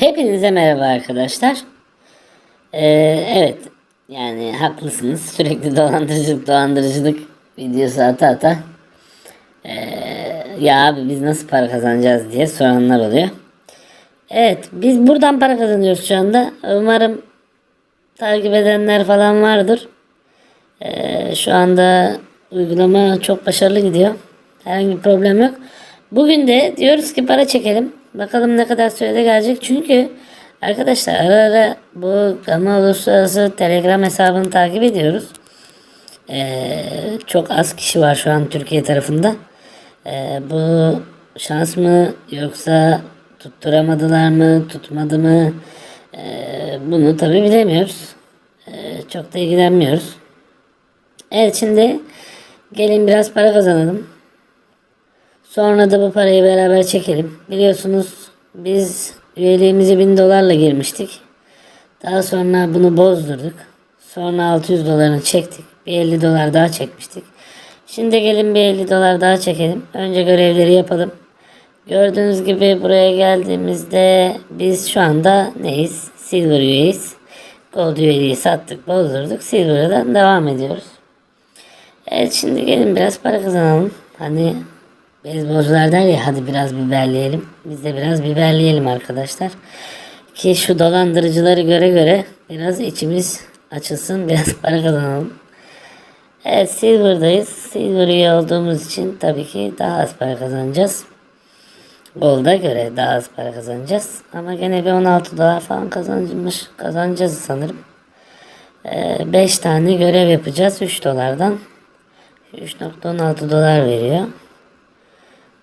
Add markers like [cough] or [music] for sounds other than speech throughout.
Hepinize merhaba arkadaşlar. Ee, evet yani haklısınız sürekli dolandırıcılık dolandırıcılık videosu ata ata ee, ya abi biz nasıl para kazanacağız diye soranlar oluyor. Evet biz buradan para kazanıyoruz şu anda. Umarım takip edenler falan vardır. Ee, şu anda uygulama çok başarılı gidiyor. Herhangi bir problem yok. Bugün de diyoruz ki para çekelim. Bakalım ne kadar sürede gelecek. Çünkü arkadaşlar ara ara bu Gama Uluslararası Telegram hesabını takip ediyoruz. Ee, çok az kişi var şu an Türkiye tarafında. Ee, bu şans mı yoksa tutturamadılar mı tutmadı mı Ee, bunu tabi bilemiyoruz. Ee, çok da ilgilenmiyoruz. Evet şimdi gelin biraz para kazanalım. Sonra da bu parayı beraber çekelim. Biliyorsunuz biz üyeliğimizi 1000 dolarla girmiştik. Daha sonra bunu bozdurduk. Sonra 600 dolarını çektik. Bir 50 dolar daha çekmiştik. Şimdi gelin bir 50 dolar daha çekelim. Önce görevleri yapalım. Gördüğünüz gibi buraya geldiğimizde biz şu anda neyiz? Silver üyeyiz. Gold üyeliği sattık, bozdurduk. Silver'dan devam ediyoruz. Evet şimdi gelin biraz para kazanalım. Hani beyzbolcular der ya hadi biraz biberleyelim. Biz de biraz biberleyelim arkadaşlar. Ki şu dolandırıcıları göre göre biraz içimiz açılsın. Biraz para kazanalım. Evet Silver'dayız. Silver üye olduğumuz için tabii ki daha az para kazanacağız. Gold'a göre daha az para kazanacağız. Ama gene bir 16 dolar falan kazanmış, kazanacağız sanırım. 5 tane görev yapacağız 3 dolardan. 3.16 dolar veriyor.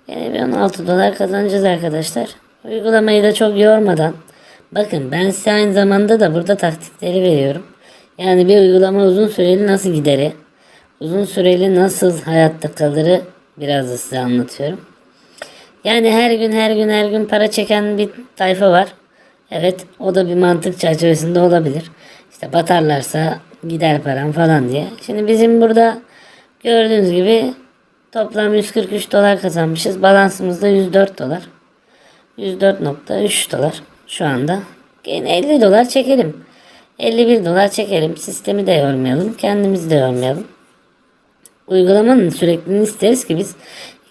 Yani bir 16 dolar kazanacağız arkadaşlar. Uygulamayı da çok yormadan. Bakın ben size aynı zamanda da burada taktikleri veriyorum. Yani bir uygulama uzun süreli nasıl gideri, uzun süreli nasıl hayatta kalırı biraz da size anlatıyorum. Yani her gün her gün her gün para çeken bir tayfa var. Evet o da bir mantık çerçevesinde olabilir. İşte batarlarsa gider param falan diye. Şimdi bizim burada gördüğünüz gibi toplam 143 dolar kazanmışız. Balansımız da 104 dolar. 104.3 dolar şu anda. Yine 50 dolar çekelim. 51 dolar çekelim. Sistemi de yormayalım. Kendimizi de yormayalım. Uygulamanın sürekliliğini isteriz ki biz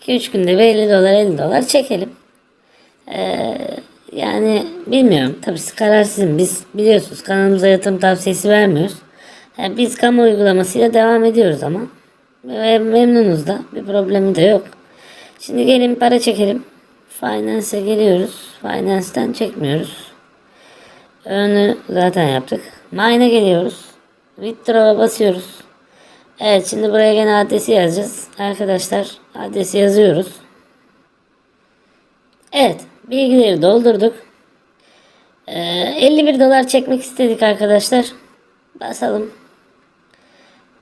2-3 günde bir 50 dolar 50 dolar çekelim. Ee, yani bilmiyorum. Tabii siz karar sizin. Biz biliyorsunuz kanalımıza yatırım tavsiyesi vermiyoruz. Yani biz kamu uygulamasıyla devam ediyoruz ama. Memnunuz da. Bir problemi de yok. Şimdi gelin para çekelim. Finance'e geliyoruz. Finance'den çekmiyoruz. Önü zaten yaptık. Mine'e geliyoruz. Withdraw'a basıyoruz. Evet şimdi buraya gene adresi yazacağız. Arkadaşlar adresi yazıyoruz. Evet bilgileri doldurduk. Ee, 51 dolar çekmek istedik arkadaşlar. Basalım.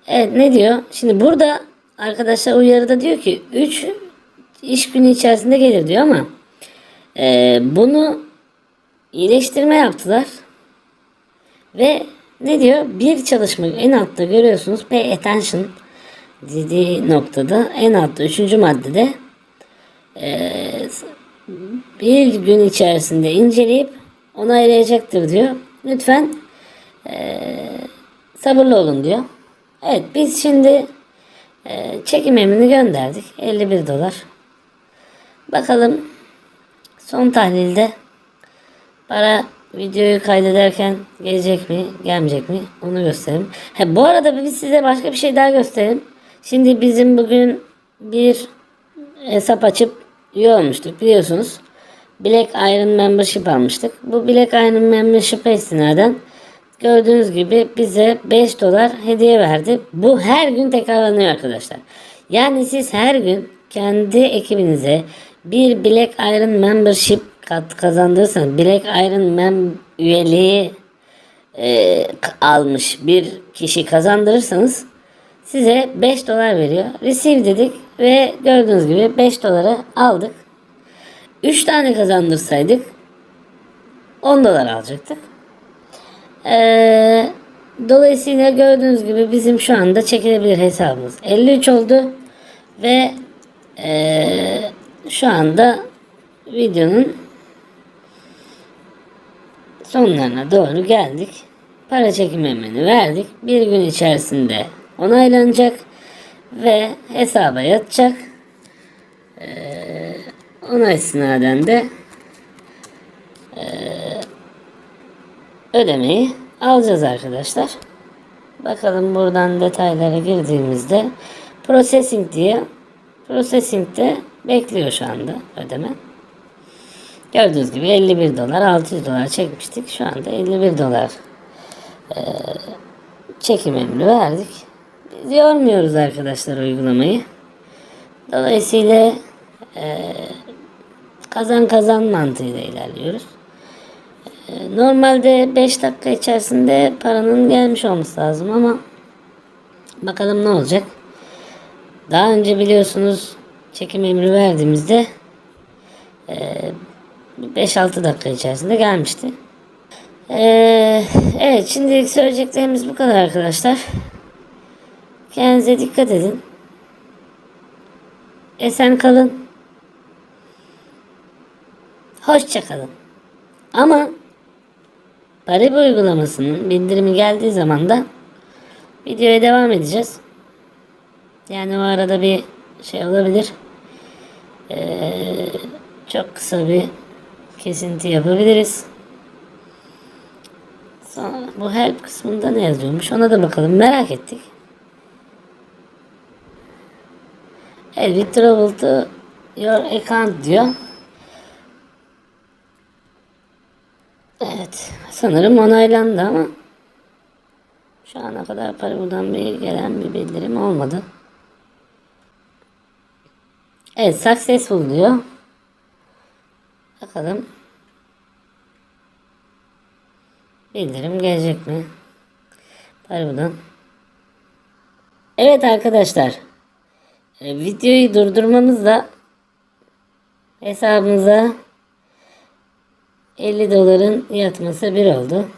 Evet ne diyor? Şimdi burada arkadaşlar uyarıda diyor ki 3 iş günü içerisinde gelir diyor ama e, bunu iyileştirme yaptılar. Ve ne diyor? Bir çalışma en altta görüyorsunuz pay attention dediği noktada en altta üçüncü maddede e, bir gün içerisinde inceleyip onaylayacaktır diyor. Lütfen e, sabırlı olun diyor. Evet biz şimdi e, çekim emrini gönderdik. 51 dolar. Bakalım son tahlilde para videoyu kaydederken gelecek mi gelmeyecek mi onu göstereyim. He, bu arada biz size başka bir şey daha göstereyim. Şimdi bizim bugün bir hesap açıp üye olmuştuk biliyorsunuz. Black Iron Membership almıştık. Bu Black Iron Membership'e istinaden gördüğünüz gibi bize 5 dolar hediye verdi. Bu her gün tekrarlanıyor arkadaşlar. Yani siz her gün kendi ekibinize bir Black Iron Membership kazandırırsanız Black Iron Mem üyeliği e, almış bir kişi kazandırırsanız size 5 dolar veriyor. Receive dedik ve gördüğünüz gibi 5 doları aldık. 3 tane kazandırsaydık 10 dolar alacaktık. Ee, dolayısıyla gördüğünüz gibi bizim şu anda çekilebilir hesabımız 53 oldu ve ee, şu anda videonun sonlarına doğru geldik. Para çekim emrini verdik. Bir gün içerisinde onaylanacak ve hesaba yatacak. Ee, ona istinaden de ee, ödemeyi alacağız arkadaşlar. Bakalım buradan detaylara girdiğimizde processing diye processing'de bekliyor şu anda ödeme. Gördüğünüz gibi 51 dolar 600 dolar çekmiştik. Şu anda 51 dolar e, çekim emri verdik. Biz yormuyoruz arkadaşlar uygulamayı. Dolayısıyla e, kazan kazan mantığıyla ilerliyoruz. E, normalde 5 dakika içerisinde paranın gelmiş olması lazım ama bakalım ne olacak. Daha önce biliyorsunuz çekim emri verdiğimizde e, 5-6 dakika içerisinde gelmişti. Ee, evet şimdilik söyleyeceklerimiz bu kadar arkadaşlar. Kendinize dikkat edin. Esen kalın. Hoşça kalın. Ama Paribu uygulamasının bildirimi geldiği zaman da videoya devam edeceğiz. Yani o arada bir şey olabilir. Ee, çok kısa bir kesinti yapabiliriz. Sonra bu help kısmında ne yazıyormuş ona da bakalım merak ettik. We travel to your account diyor. Evet, sanırım onaylandı ama şu ana kadar para buradan bir gelen bir bildirim olmadı. Evet, successful diyor. Bakalım. Bildirim gelecek mi? Harbiden. Evet arkadaşlar. E, videoyu durdurmamızla hesabımıza 50 doların yatması bir oldu.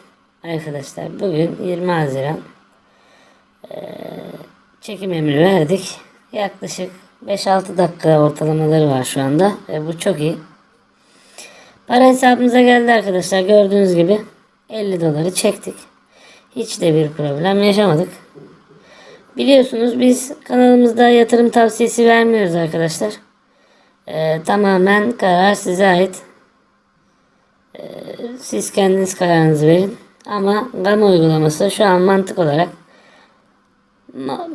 Arkadaşlar bugün 20 Haziran e, çekim emri verdik. Yaklaşık 5-6 dakika ortalamaları var şu anda. ve bu çok iyi. Para hesabımıza geldi arkadaşlar. Gördüğünüz gibi 50 doları çektik. Hiç de bir problem yaşamadık. Biliyorsunuz biz kanalımızda yatırım tavsiyesi vermiyoruz arkadaşlar. Ee, tamamen karar size ait. Siz kendiniz kararınızı verin. Ama GAMA uygulaması şu an mantık olarak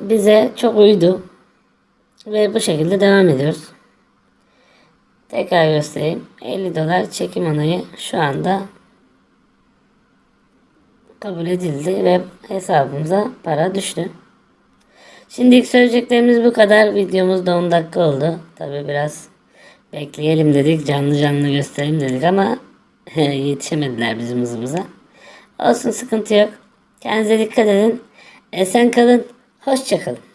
bize çok uydu. Ve bu şekilde devam ediyoruz. Tekrar göstereyim. 50 dolar çekim onayı şu anda kabul edildi ve hesabımıza para düştü. Şimdilik söyleyeceklerimiz bu kadar. Videomuz da 10 dakika oldu. Tabi biraz bekleyelim dedik. Canlı canlı gösterelim dedik ama [laughs] yetişemediler bizim hızımıza. Olsun sıkıntı yok. Kendinize dikkat edin. Esen kalın. Hoşça kalın.